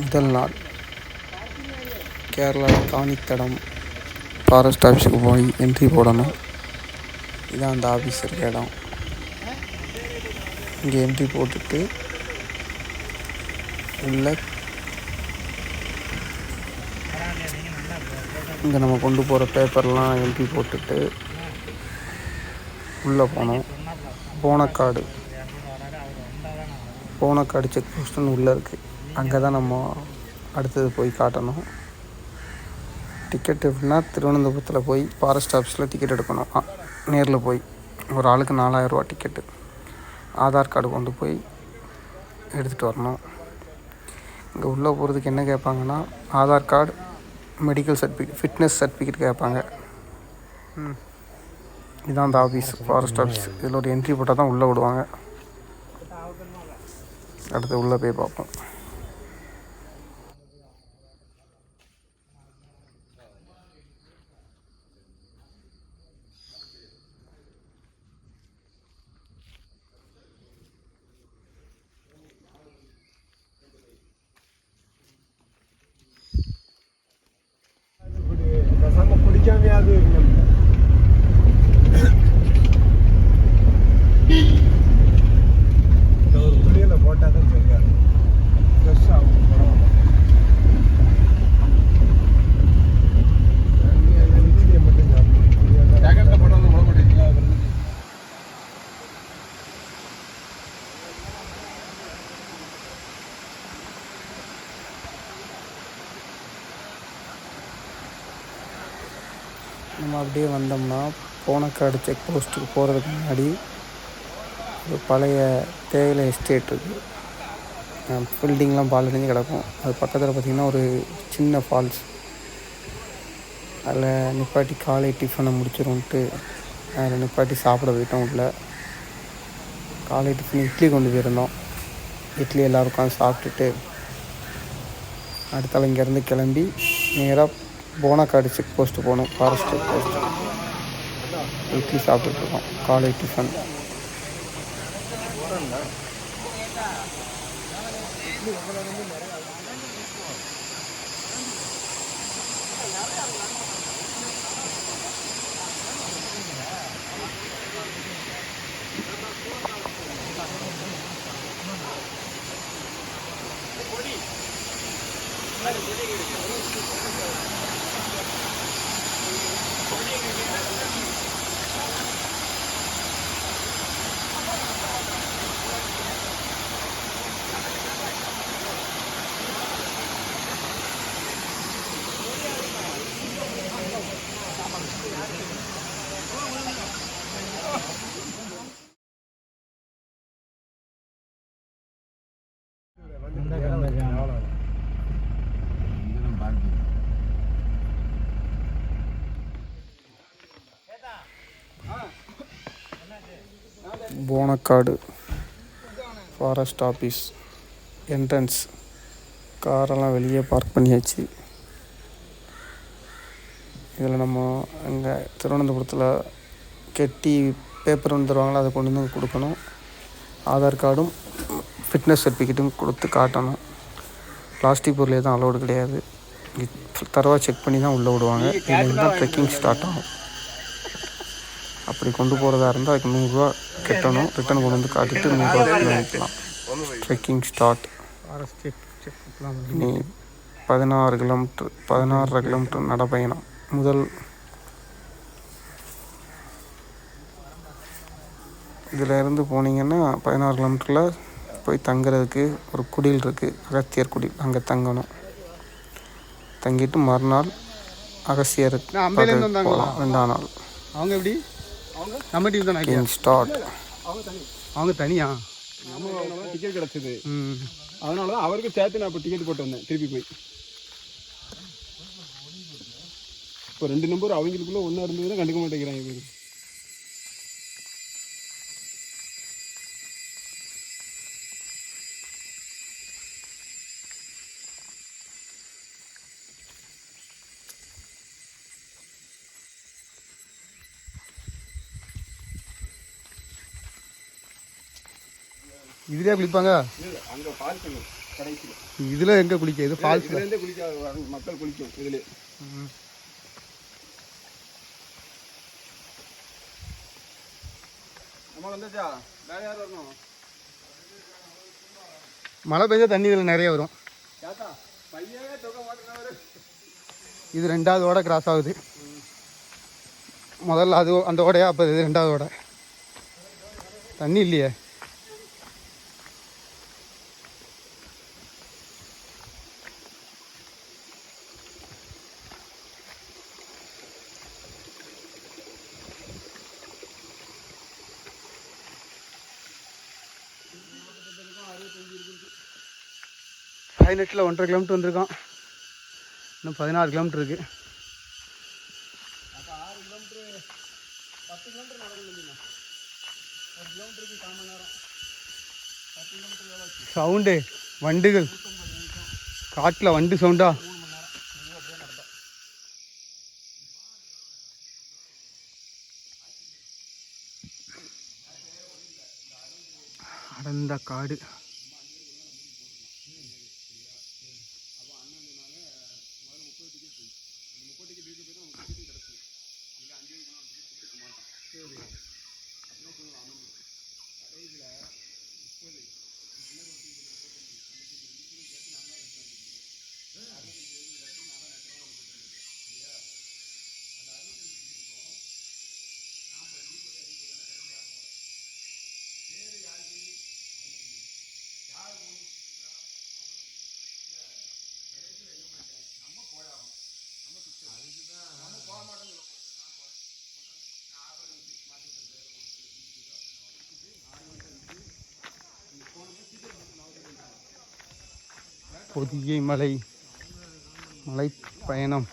முதல் நாள். கேரளா காணித்தடம் ஃபாரஸ்ட் ஆஃபீஸுக்கு போய் என்ட்ரி போடணும். இதான் அந்த ஆஃபீஸ் இருக்க இடம். இங்கே என்ட்ரி போட்டுட்டு உள்ள இங்கே நம்ம கொண்டு போகிற பேப்பர்லாம் என்ட்ரி போட்டுட்டு உள்ளே போனோம். போனக்காடு போனக்காடு செக் போஸ்ட்டுன்னு உள்ளே இருக்குது அங்கே தான் நம்ம அடுத்தது போய் காட்டணும். டிக்கெட் எப்படின்னா திருவனந்தபுரத்தில் போய் ஃபாரஸ்ட் ஆஃபீஸில் டிக்கெட் எடுக்கணும். நேரில் போய். ஒரு ஆளுக்கு நாலாயிரரூவா டிக்கெட்டு ஆதார் கார்டு கொண்டு போய் எடுத்துகிட்டு வரணும். இங்கே உள்ளே போகிறதுக்கு என்ன கேட்பாங்கன்னா Aadhaar card medical certificate fitness certificate கேட்பாங்க. இதுதான் அந்த ஆஃபீஸ் ஃபாரஸ்ட் ஆஃபீஸ் இதில் ஒரு என்ட்ரி போட்டால் தான் உள்ளே விடுவாங்க. அடுத்து உள்ளே போய் பார்ப்போம் பேசாம குடிக்காமையாவது இருக்கணும் இந்த ஒரு குடியில போட்டால் தான் சரியா ஃப்ரெஷ் ஆகும் பரவாயில்ல தண்ணி அந்த நிச்சயம் மட்டும் சாப்பிடும் நம்ம அப்படியே போனக்காடு செக் போஸ்ட்டுக்கு போகிறதுக்கு முன்னாடி ஒரு பழைய தேயிலை எஸ்டேட் இருக்குது பில்டிங்லாம் பால் கிடக்கும். அது பக்கத்தில் பார்த்திங்கன்னா ஒரு சின்ன ஃபால்ஸ் அதில் நிப்பாட்டி காலை டிஃபனை முடிச்சிரும்ன்ட்டு அதில் நிப்பாட்டி சாப்பிட போயிட்டோம் உள்ள. காலை டிஃபன் இட்லி கொண்டு போயிருந்தோம். இட்லி எல்லோரும் உட்காந்து சாப்பிட்டுட்டு அடுத்தால இங்கேருந்து கிளம்பி நேராக போனக்காடு செக் போஸ்ட்டு போகணும் ஃபாரஸ்ட் செக் போஸ்ட்டு இட்லி சாப்பிட்டுருக்கோம் காலை tiffin Bonacaud forest office entrance காரெல்லாம் வெளியே பார்க் பண்ணியாச்சு. இதில் நம்ம அங்கே திருவனந்தபுரத்தில் கெட்டி பேப்பர் ஒன்று தருவாங்களா அதை கொண்டு வந்து கொடுக்கணும். ஆதார் கார்டும் ஃபிட்னஸ் சர்டிஃபிகேட்டும் கொடுத்து காட்டணும். பிளாஸ்டிக் பொருளே தான் அலோடு கிடையாது. தரவாக செக் பண்ணி தான் உள்ளே விடுவாங்க. இதுலேருந்து தான் ட்ரெக்கிங் ஸ்டார்ட் ஆகும். அப்படி கொண்டு போகிறதா இருந்தால் அதுக்கு நூறுரூவா கட்டணும். ரிட்டர்ன் கொண்டு வந்து காட்டிட்டு நூறுரூவா வாங்கிக்கலாம். ட்ரெக்கிங் ஸ்டார்ட் நீ பதினாறு கிலோமீட்டர் பதினாறரை கிலோமீட்டர் நடைப்பயணம் முதல் இதில் இருந்து போனீங்கன்னா பதினாறு கிலோமீட்டரில் போய் தங்குறதுக்கு ஒரு குடில் இருக்குது அகத்தியர் குடில். அங்கே தங்கணும். தங்கிட்டு மறுநாள் அகசியர்? போகலாம். ரெண்டாம் நாள். அவங்க எப்படி? நம்ம டீம் தானே கிங் ஸ்டார்ட் அவங்க தனியா? நம்ம டிக்கெட் கிடச்சிது. ம். அதனால தான் அவருக்கு சேர்த்து நான் இப்போ டிக்கெட் போட்டு வந்தேன் திருப்பி போய். இப்போ ரெண்டு நம்பர் அவங்களுக்குள்ள ஒன்றா இருந்ததுன்னா கண்டுக்க மாட்டேங்கிறாங்க இவரு. இதுலேயே குளிப்பாங்க? அங்கே பார்க்கணும் கடைசியில். இதில் எங்கே குளிக்க? இது இதுலேருந்தே குளிக்க மக்கள் குளிக்கும் இதில். நம்ம வந்துச்சா? வேற யார் வரணும்? மழை பெஞ்சா தண்ணி இதில் நிறைய வரும். இது ரெண்டாவது ஓடை கிராஸ் ஆகுது. முதல்ல அது அந்த ஓடையா அப்போ இது ரெண்டாவது ஓடை. தண்ணி இல்லையே. பதினெட்டில் ஒன்றரை கிலோமீட்டர் வந்திருக்கோம். இன்னும் பதினாறு கிலோமீட்டர் இருக்குது சவுண்டு வண்டுகள். காட்டில் வண்டு சவுண்டா? அடர்ந்த காடு. பொதிகை மலை மலை பயணம்.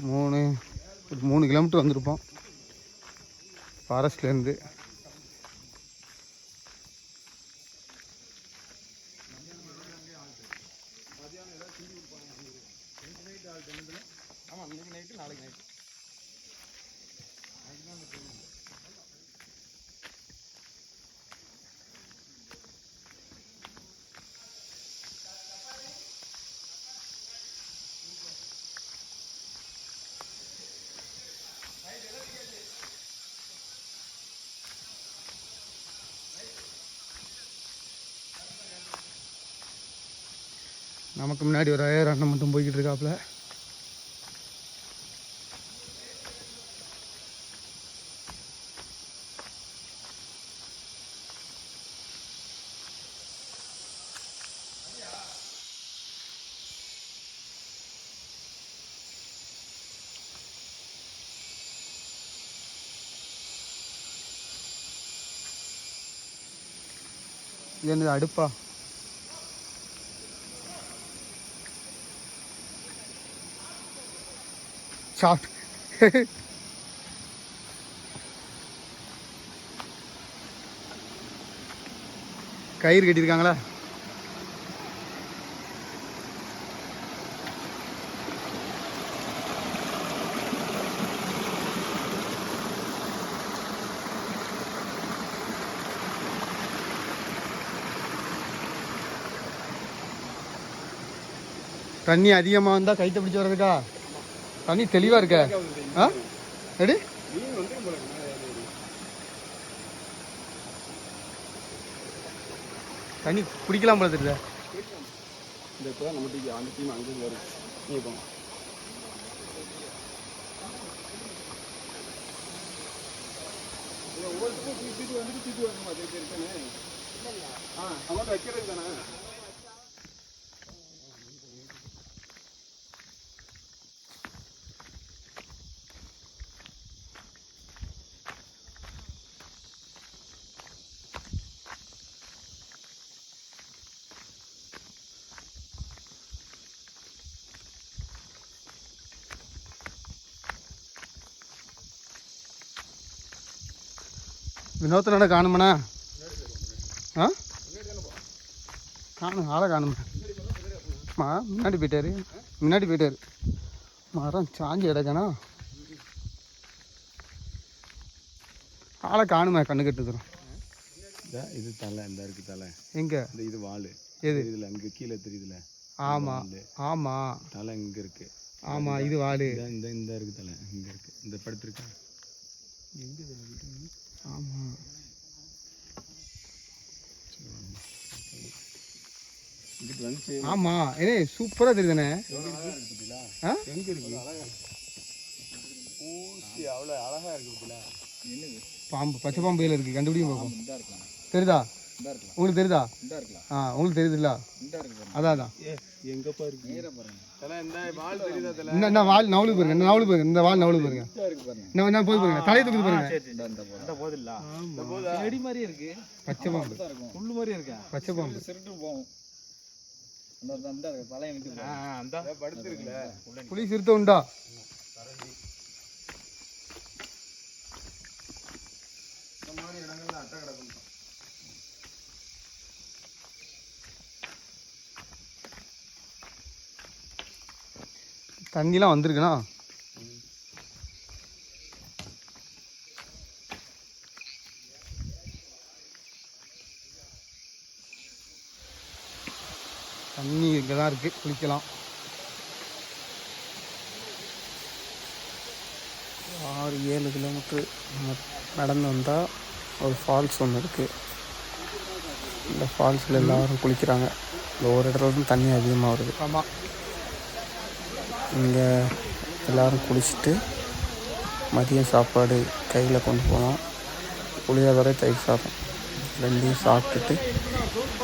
மூணு ஒரு மூணு கிலோமீட்டர் வந்திருப்போம். ஃபாரஸ்ட்லேருந்து நமக்கு முன்னாடி ஒரு ஐயர் அண்ணன் மட்டும் போய்கிட்டு இருக்காப்புல. இது என்னது அடுப்பா? சாப்பிட்டு கயிறு கட்டியிருக்காங்களா? தண்ணி அதிகமாக வந்தால் கைத்தை பிடிச்சி வர்றதுக்கா? தண்ணி தெளிவாக இருக்க. ஆ? எடி? மீன் வந்து தண்ணி குடிக்கலாம் போல தெரியுதா? இந்த இப்போ தான் நம்ம டீம் அந்த டீம் அங்கே வரும். நீங்கள் போங்க ஒவ்வொருத்தருக்கும் தூக்கி தூக்கி வந்துட்டு தூக்கி வரணுமா அதே பேர் ஆ அமௌண்ட் வைக்கிறது தானே வினோத்தனோட காணுமண்ணா? ஆ? காணும் ஆளை காணுமே மா முன்னாடி போயிட்டாரு. முன்னாடி போயிட்டாரு. மரம் சாஞ்சி கிடக்கணும் ஆளை காணுமே கண்ணு கட்டுக்கிறோம் இதா, இது தலை இந்த இருக்கு தலை. எங்கே? இது வால். எது? இதுல அங்க கீழே தெரியுதுல. ஆமாம் ஆமாம் தலை இங்க இருக்கு. ஆமாம் இது இதான் இந்த இந்த இருக்கு தலை. இங்க இருக்கு. இந்த படுத்திருக்கா? எங்க? ஆமாம் ஆமா. ஏ சூப்பரா தெரியுதுனே எங்க இருக்கு ஊசி அவ்வளோ அழகா இருக்கு பாம்பு பச்சை பாம்பு இருக்கு. இருக்குது கண்டுபிடிக்கும் தெரியுதா? உங்களுக்கு தெரியுதா? ஆ உங்களுக்கு தெரியுதுல்ல? அதான் அதான். இந்த வால் தெரியுதா தலை? இந்த இந்த வால் நவலு பாருங்க இந்த நவலு பாருங்க இந்த வால் நவலு பாருங்க. என்ன போய் பாருங்க தலையை தூக்குது பாருங்க. இந்த போதில்ல? இந்த போதா? செடி மாதிரி இருக்கு. பச்சை பாம்பு. புல்லு மாதிரி இருக்கா? பச்சை பாம்பு. திருட்டு போகும். அந்த படுத்துருக்குல. புலி சிறுத்தை உண்டா? இந்த மாதிரி இடங்கள்ல அட்டை கிடக்கும் தண்ணிலாம் வந்திருக்குண்ணா. தண்ணி இங்கே தான் இருக்குது குளிக்கலாம். ஆறு ஏழு கிலோமீட்ரு நடந்து வந்தால் ஒரு ஃபால்ஸ் ஒன்று இருக்குது இந்த ஃபால்ஸில் எல்லாரும் குளிக்கிறாங்க. இந்த ஒரு இடத்துல தண்ணி அதிகமாக வருது. ஆமாம் இங்கே எல்லோரும் குளிச்சுட்டு மதியம் சாப்பாடு கையில் கொண்டு போனோம். புளியோதரை தயிர் சாதம் ரெண்டையும் சாப்பிட்டுட்டு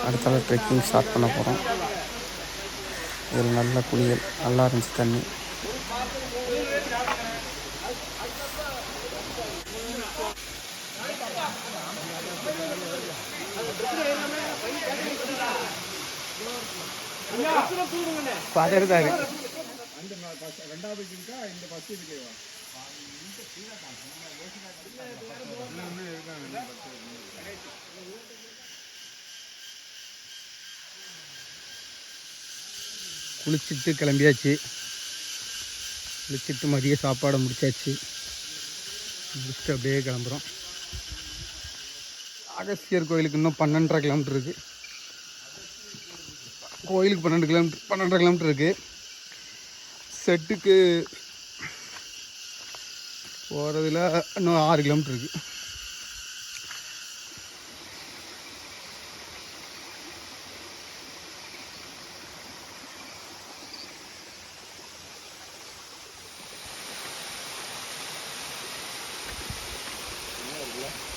அடுத்தால ட்ரெக்கிங் ஸ்டார்ட் பண்ண போகிறோம் இதில் நல்ல குளியல் நல்லா இருந்துச்சு தண்ணி. பார்த்துருந்தாரு குளிச்சுட்டு கிளம்பியாச்சு. குளிச்சுட்டு மதிய சாப்பாடை முடிச்சாச்சு. முடிச்சுட்டு அப்படியே கிளம்புறோம். அகஸ்தியர் கோயிலுக்கு இன்னும் பன்னெண்டரை கிலோமீட்டர் இருக்குது கோயிலுக்கு பன்னெண்டு கிலோமீட்டர் பன்னெண்டரை கிலோமீட்டர் இருக்குது செட்டுக்கு போகிறதுல இன்னும் ஆறு கிலோமீட்டர் இருக்குது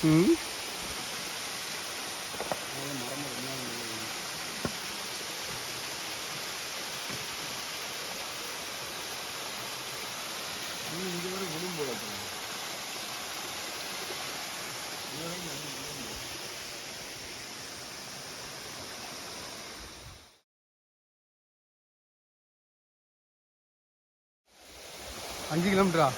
ம் அஞ்சு கிலோமீட்டரா?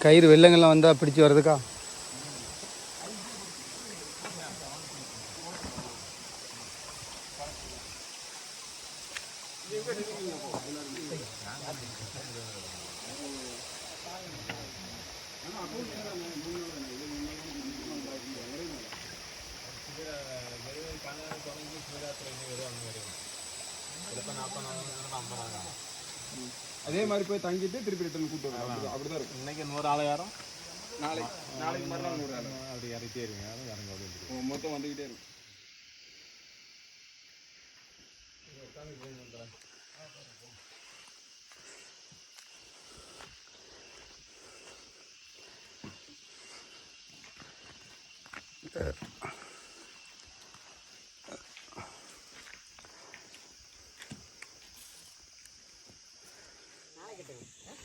கயிறு வெள்ளங்கள்லாம் வந்தால் பிடிச்சி வர்றதுக்கா? அதே மாதிரி போய் தங்கிட்டு திருப்பி ரிட்டர்ன் கூட்டு வரும் அப்படிதான் இருக்கும். இன்னைக்கு நூறு ஆளாயிரம் நாளைக்கு நாளைக்கு மறுநாள் நூறு ஆள். அப்படி இறக்கிட்டே இருங்க அது இறங்க அப்படியே மொத்தம் வந்துகிட்டே இருக்கும்.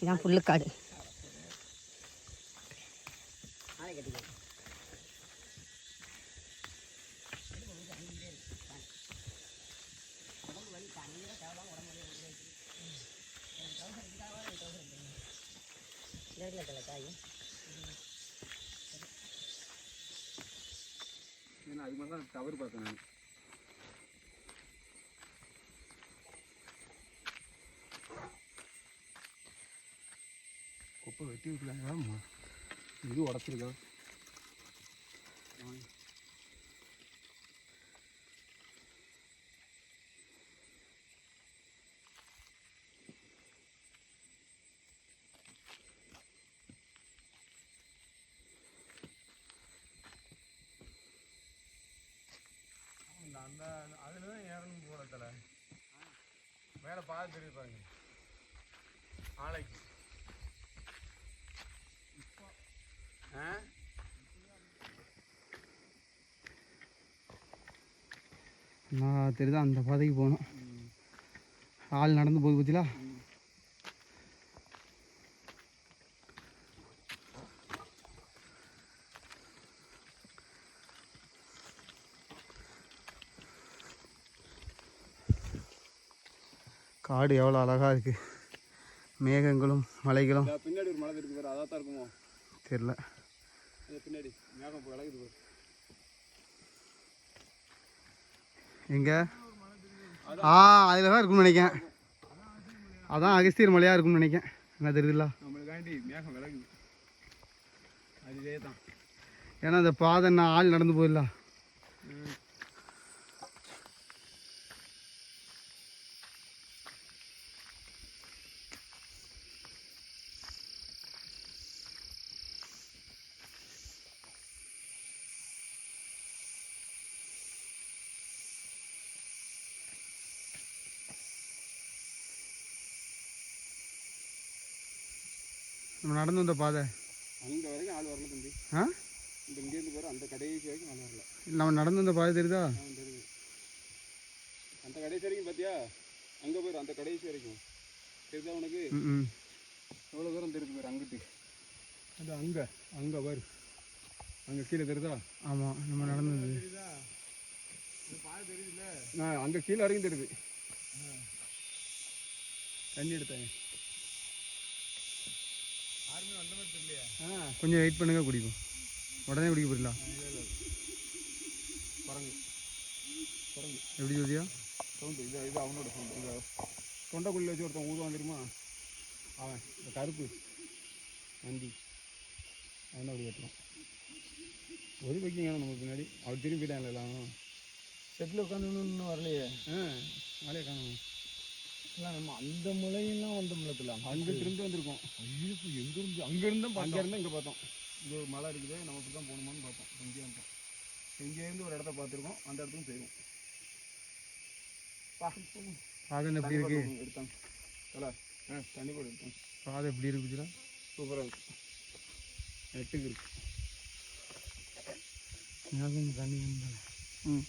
இதான் புல்லுக்காடு. அதிகமாக தான் தவறு பார்த்தேன் நான் கட்டி வெட்டி விட்டுருக்காங்க இது உடச்சிருக்கா? அந்த அதில் தான் ஏறணும் போடத்தில் மேலே பார்த்து தெரியுது பாருங்க நாளைக்கு ஆ நான் தெரியுதா அந்த பாதைக்கு போகணும். ஆள் நடந்து போகுது பத்திலா? காடு எவ்வளோ அழகாக இருக்குது மேகங்களும் மலைகளும். பின்னாடி ஒரு மலை இருக்கு பாரு அதான் தான் இருக்குமோ? தெரில பின்னாடி. மேகம் பாரு. எங்கே? ஆ அதில் தான் இருக்கும்னு நினைக்கிறேன். அதான் அகஸ்தியர் மலையாக இருக்கும்னு நினைக்கிறேன். என்ன தெரியுதுல்ல? நம்மளுக்காண்டி மேகம் விளக்குது அதுவே தான். ஏன்னா அந்த பாதை நான் ஆள் நடந்து போயிடலாம் நம்ம நடந்து வந்த பாதை. அங்கே வரைக்கும் ஆள் வரல தம்பி. ஆ? இந்த இங்கேருந்து பாரு அந்த கடைசி வரைக்கும் ஆள் வரல. நம்ம நடந்து வந்த பாதை தெரியுதா? தெரியுது. அந்த கடைசி வரைக்கும் பார்த்தியா அங்கே போயிரு அந்த கடைசி வரைக்கும். தெரியுதா உனக்கு? ம் எவ்வளோ தூரம் தெரியுது பாரு அங்கிட்டு. அது அங்கே அங்கே பாரு. அங்கே கீழே தெரியுதா? ஆமாம் நம்ம நடந்து வந்தது. ஆ அங்கே கீழே வரைக்கும் தெரியுது. தண்ணி எடுத்தேன். ஆ கொஞ்சம் வெயிட் பண்ணுங்க குடிக்கும் உடனே குடிக்க போயிடலாம் எப்படி ஜோதியா? சவுண்டு இது இது அவனோட சவுண்டு இது தொண்டைக்குள்ளே வச்சு ஒருத்தன் ஊதுவான் தெரியுமா? அவன் இந்த கருப்பு. நந்தி. அவனை அப்படி வெட்டலாம் ஒரு வைக்கிங்க நம்ம பின்னாடி. அவர் திரும்பி போயிட்டாங்க எல்லாம். செட்டில் உட்காந்து இன்னும் வரலையே. ஆ மழையை காணும். நம்ம அந்த மலையெல்லாம் வந்த மலத்தில் அங்கே திரும்பி வந்திருக்கோம். ஐயோ எங்கேருந்து அங்கேருந்து அங்கேருந்து இங்கே பார்த்தோம். இங்கே ஒரு மலை இருக்குது. நம்ம இப்படி தான் போகணுமான்னு பார்த்தோம். இங்கே வந்தோம். இங்கேருந்து ஒரு இடத்த பார்த்துருக்கோம். அந்த இடத்துக்கும் போயிடும் பாதை எப்படி இருக்கு? எடுத்தாங்க ஆ தண்ணி கூட எடுத்தாங்க பாதை எப்படி இருக்குதுடா சூப்பராக இருக்கு. நெட்டுக்கு இருக்கு. தண்ணி ம்.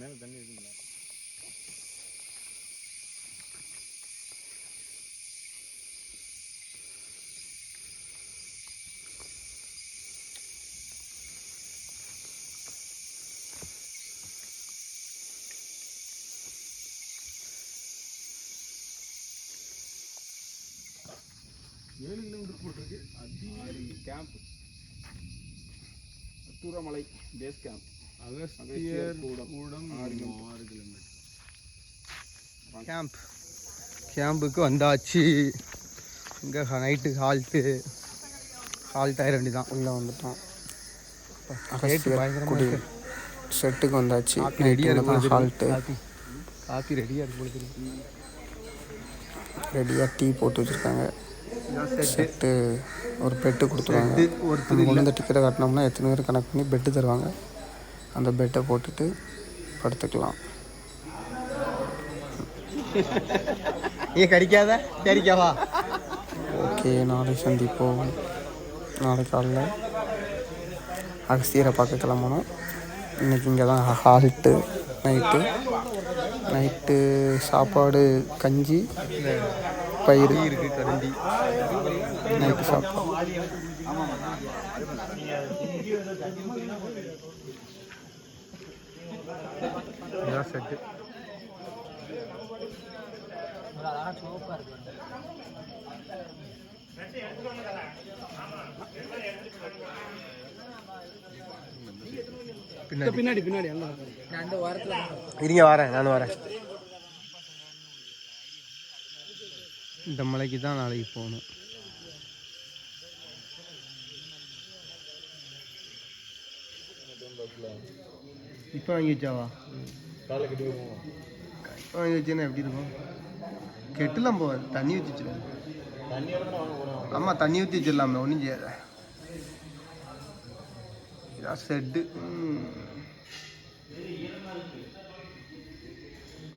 மேலே தண்ணி இருக்குங்களா ஏழு கிலோமீட்டர் போட்டிருக்கு. அடி camp Athirumala base camp Agasthyar Koodam ஆறு கிலோமீட்டர். கேம்ப். கேம்புக்கு வந்தாச்சு. இங்கே நைட்டு ஹால்ட்டு ஹால்ட் ஆயிர வேண்டியதான் உள்ளே வந்துட்டோம் செட்டுக்கு வந்தாச்சு. ரெடியாக நைட்டில் தான் இருக்கு ஹால்ட்டு காப்பி. காப்பி ரெடியாக இருக்கு போல தெரியும் ரெடியாக டீ போட்டு வச்சுருக்காங்க. செட்டு ஒரு பெட்டு கொடுத்துருவாங்க. நம்ம கொண்டு வந்து டிக்கெட்டை காட்டினோம்னா எத்தனை பேர் கணக்கு பண்ணி பெட்டு தருவாங்க? அந்த பெட்டை போட்டுட்டு படுத்துக்கலாம். ஏ கடிக்காத? சரிக்காவா ஓகே நாளை சந்திப்போம். நாளை காலைல அகஸ்தியரை பார்க்க கிளம்பணும். இன்றைக்கி இங்கே தான் ஹால்ட்டு நைட்டு நைட்டு சாப்பாடு கஞ்சி கரண்டி. நைட்டு சாப்பாடு. இதான் செட்டு பின்னாடி. பின்னாடி இருங்க வரேன் நான் வரேன். இந்த மலைக்கு தான் நாளைக்கு போகணும். இப்போ வாங்கி வச்சாவா காலை கட்டி போவோம் வாங்கி வச்சேன்னா எப்படி இருக்கும்? கெட்டுலாம் போகாது தண்ணி ஊற்றி போகிறோம் ஆமாம் தண்ணி ஊற்றி வச்சிடலாமே ஒன்றும் செய்யாத. இதான் செட்டு